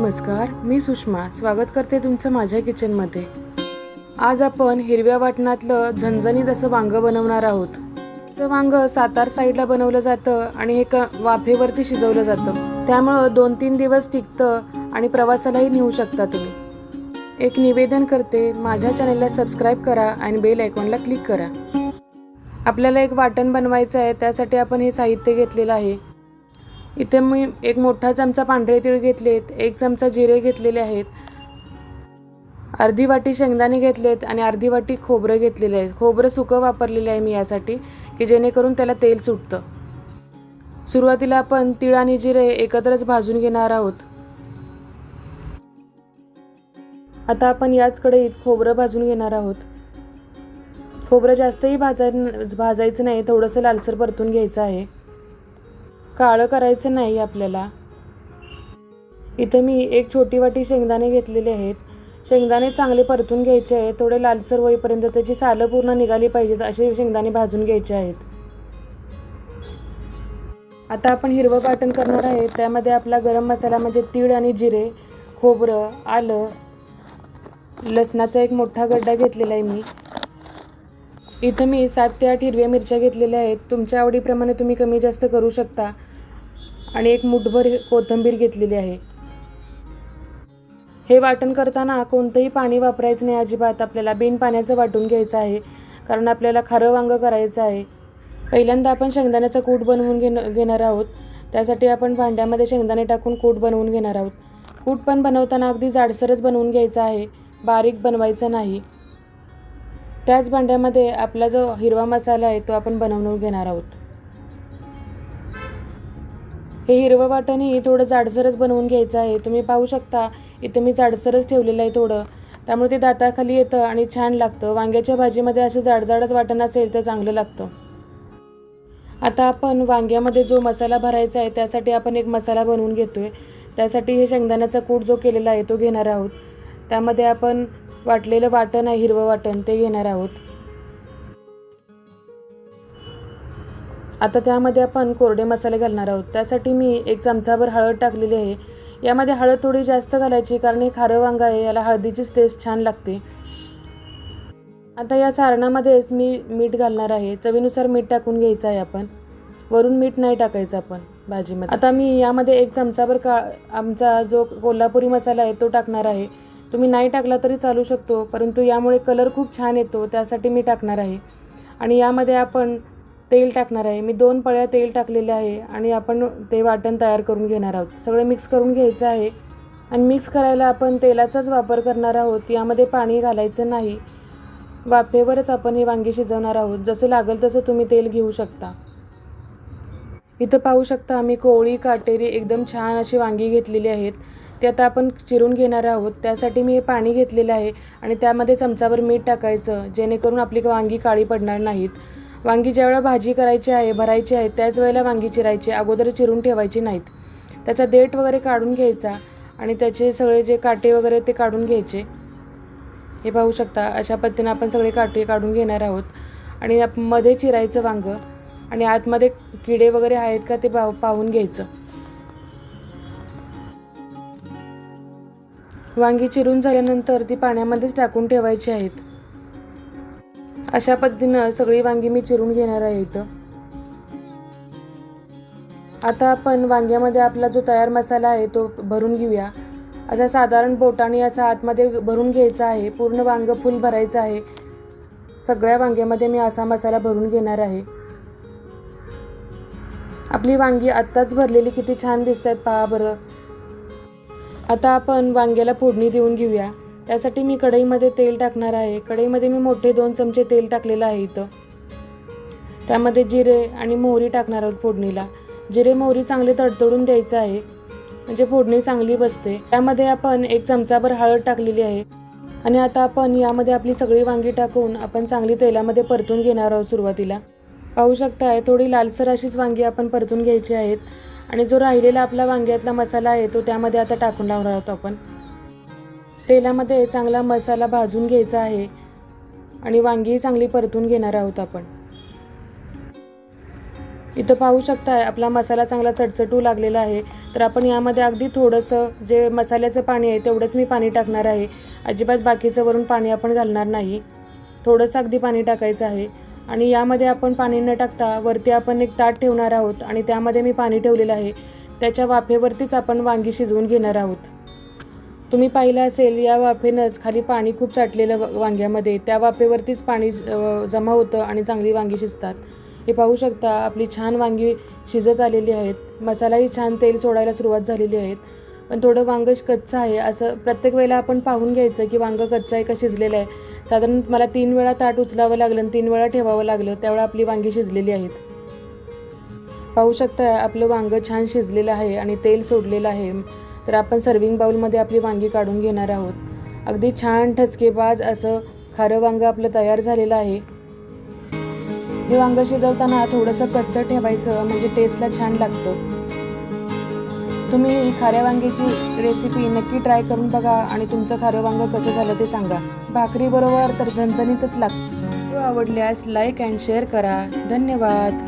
नमस्कार मी सुषमा. स्वागत करते तुमचं माझ्या किचनमध्ये आज आपण हिरव्या वाटणातलं झणझणीत असं वांगं बनवणार आहोत. असं वांग सातार साईडला बनवलं जातं आणि हे क वाफेवरती शिजवलं जातं. त्यामुळं दोन तीन दिवस टिकतं आणि प्रवासालाही नेऊ शकता तुम्ही. एक निवेदन करते माझ्या चॅनलला सबस्क्राईब करा आणि बेल आयकॉनला क्लिक करा. आपल्याला एक वाटण बनवायचं आहे त्यासाठी आपण हे साहित्य घेतलेलं आहे. इथे मी एक मोठा चमचा पांढरे तीळ घेतलेत एक चमचा जिरे घेतलेले आहेत अर्धी वाटी शेंगदाणे घेतलेत आणि अर्धी वाटी खोबरं घेतलेले आहेत. खोबरं सुकं वापरलेलं आहे मी यासाठी की जेणेकरून त्याला तेल सुटतं. सुरुवातीला आपण तीळ आणि जिरे एकत्रच भाजून घेणार आहोत. आता आपण याच कढईत खोबरं भाजून घेणार आहोत. खोबरं जास्तही भाजाय भाजायचं नाही थोडंसं लालसर परतून घ्यायचं आहे. काळं करायचं नाही आपल्याला. इथं मी एक छोटी वाटी शेंगदाणे घेतलेले आहेत. शेंगदाणे चांगले परतून घ्यायचे आहेत. थोडे लालसर होईपर्यंत त्याची सालं पूर्ण निघाली पाहिजेत असे शेंगदाणे भाजून घ्यायचे आहेत. आता आपण हिरवं वाटण करणार आहे. त्यामध्ये आपला गरम मसाला म्हणजे तीळ आणि जिरे खोबरं आलं लसणाचा एक मोठा गड्डा घेतलेला आहे मी. इथं मी सात ते आठ हिरव्या मिरच्या घेतलेल्या आहेत. तुमच्या आवडीप्रमाणे तुम्ही कमी जास्त करू शकता. आणि एक मुठभर कोथिंबीर घेतलेली आहे. हे वाटण करताना कोणतंही पाणी वापरायचं नाही अजिबात. आपल्याला बिन पाण्याचं वाटून घ्यायचं आहे. कारण आपल्याला खारं वांगं करायचं आहे. पहिल्यांदा आपण शेंगदाण्याचा कूट बनवून घेण घेणार आहोत. त्यासाठी आपण भांड्यामध्ये शेंगदाणे टाकून कूट बनवून घेणार आहोत. कूट पण बनवताना अगदी जाडसरच बनवून घ्यायचं आहे. बारीक बनवायचं नाही. त्याच भांड्यामध्ये आपला जो हिरवा मसाला आहे तो आपण बनवून घेणार आहोत. हे हिरवं वाटणही थोडं जाडसरच बनवून घ्यायचं आहे. तुम्ही पाहू शकता इथं मी जाडसरच ठेवलेलं आहे थोडं. त्यामुळे ते दाताखाली येतं आणि छान लागतं. वांग्याच्या भाजीमध्ये असं जाडजाडच वाटण असेल तर चांगलं लागतं. आता आपण वांग्यामध्ये जो मसाला भरायचा आहे त्यासाठी आपण एक मसाला बनवून घेतो आहे त्यासाठी हे शेंगदाण्याचा कूट जो केलेला आहे तो घेणार आहोत. त्यामध्ये आपण वाटलेलं वाटण आहे हिरवं वाटण ते घेणार आहोत. आता त्यामध्ये आपण कोरडे मसाले घालणार आहोत. त्यासाठी मी एक चमचाभर हळद टाकलेली आहे. यामध्ये हळद थोडी जास्त घालायची कारण हे खारं वांग आहे याला हळदीचीच टेस्ट छान लागते. आता या सारणामध्येच मी मीठ घालणार आहे. चवीनुसार मीठ टाकून घ्यायचं आहे आपण. वरून मीठ नाही टाकायचं आपण भाजीमध्ये. आता मी यामध्ये एक चमचाभर का आमचा जो कोल्हापुरी मसाला आहे तो टाकणार आहे. तुम्ही नाही टाकला तरी चालू शकतो परंतु यामुळे कलर खूप छान येतो त्यासाठी मी टाकणार आहे. आणि यामध्ये आपण तेल टाकणार आहे. मी दोन पळ्या तेल टाकलेले आहे आणि आपण ते वाटण तयार करून घेणार आहोत. सगळं मिक्स करून घ्यायचं आहे. आणि मिक्स करायला आपण तेलाचाच वापर करणार आहोत. यामध्ये पाणी घालायचं नाही. वाफेवरच आपण हे वांगी शिजवणार आहोत. जसं लागेल तसं तुम्ही तेल घेऊ शकता. इथं पाहू शकता आम्ही कोवळी काटेरी एकदम छान अशी वांगी घेतलेली आहेत. ते आता आपण चिरून घेणार आहोत. त्यासाठी मी हे पाणी घेतलेलं आहे आणि त्यामध्ये चमचाभर मीठ टाकायचं जेणेकरून आपली वांगी काळी पडणार नाहीत. वांगी ज्यावेळेला भाजी करायची आहे भरायची आहे त्याच वेळेला वांगी चिरायची अगोदर चिरून ठेवायची नाहीत. त्याचा देठ वगैरे काढून घ्यायचा आणि त्याचे सगळे जे काटे वगैरे ते काढून घ्यायचे. हे पाहू शकता अशा पद्धतीने आपण सगळे काटे काढून घेणार आहोत. आणि मध्ये चिरायचं वांगं आणि आतमध्ये किडे वगैरे आहेत का ते पाहून घ्यायचं. वांगी चिरून झाल्यानंतर ती पाण्यामध्येच टाकून ठेवायची आहेत. अशा पद्धतीनं सगळी वांगी मी चिरून घेणार आहे इथं. आता आपण वांग्यामध्ये आपला जो तयार मसाला आहे तो भरून घेऊया. असा साधारण बोटाने असा आतमध्ये भरून घ्यायचा आहे. पूर्ण वांग फुल भरायचं आहे. सगळ्या वांग्यामध्ये मी असा मसाला भरून घेणार आहे. आपली वांगी आत्ताच भरलेली किती छान दिसत आहेत पहा बरं. आता आपण वांग्याला फोडणी देऊन घेऊया. त्यासाठी मी कढईमध्ये तेल टाकणार आहे. कढईमध्ये मी मोठे दोन चमचे तेल टाकलेलं आहे इथं. त्यामध्ये जिरे आणि मोहरी टाकणार आहोत फोडणीला. जिरे मोहरी चांगले तडतडून द्यायचं आहे. म्हणजे फोडणी चांगली बसते. त्यामध्ये आपण एक चमचाभर हळद टाकलेली आहे. आणि आता आपण यामध्ये आपली सगळी वांगी टाकून आपण चांगली तेलामध्ये परतून घेणार आहोत सुरुवातीला. पाहू शकताय थोडी लालसर अशीच वांगी आपण परतून घ्यायची आहेत. आणि जो राहिलेला आपला वांग्यातला मसाला आहे तो त्यामध्ये आता टाकून लावणार आहोत आपण. तेलामध्ये चांगला मसाला भाजून घ्यायचा आहे आणि वांगीही चांगली परतून घेणार आहोत आपण. इथं पाहू शकताय आपला मसाला चांगला चटचटू लागलेला आहे. तर आपण यामध्ये अगदी थोडंसं जे मसाल्याचं पाणी आहे तेवढंच मी पाणी टाकणार आहे. अजिबात बाकीचं वरून पाणी आपण घालणार नाही. थोडंसं अगदी पाणी टाकायचं आहे. आणि यामध्ये आपण पाणी न टाकता वरती आपण एक ताट ठेवणार आहोत आणि त्यामध्ये मी पाणी ठेवलेलं आहे. त्याच्या वाफेवरतीच आपण वांगी शिजवून घेणार आहोत. तुम्ही पाहिलं असेल या वाफेनंच खाली पाणी खूप साठलेलं व- वांग्यामध्ये. त्या वाफेवरतीच पाणी जमा होतं आणि चांगली वांगी शिजतात. हे पाहू शकता आपली छान वांगी शिजत आलेली आहेत. मसालाही छान तेल सोडायला सुरुवात झालेली आहेत. पण थोडं वांगं कच्चं आहे असं प्रत्येक वेळेला आपण पाहून घ्यायचं की वांगं कच्चं आहे का शिजलेलं आहे. साधारण मला तीन वेळा ताट उचलावं लागलं आणि तीन वेळा ठेवावं लागलं त्यावेळा आपली वांगी शिजलेली आहेत. पाहू शकता आपलं वांगं छान शिजलेलं आहे आणि तेल सोडलेलं आहे. तर आपण सर्विंग बाऊलमध्ये आपली वांगी काढून घेणार आहोत. अगदी छान ठसकेबाज असं खारं वांगं आपलं तयार झालेलं आहे. हे वांगं शिजवताना थोडंसं कच्चं ठेवायचं म्हणजे टेस्टला छान लागतं. तुम्ही ही खाऱ्या वांग्याची रेसिपी नक्की ट्राय करून बघा आणि तुमचं खारं वांगं कसं झालं ते सांगा. भाकरीबरोबर तर झणझणीतच लागतं आवडल्यास लाईक अँड शेअर करा. धन्यवाद.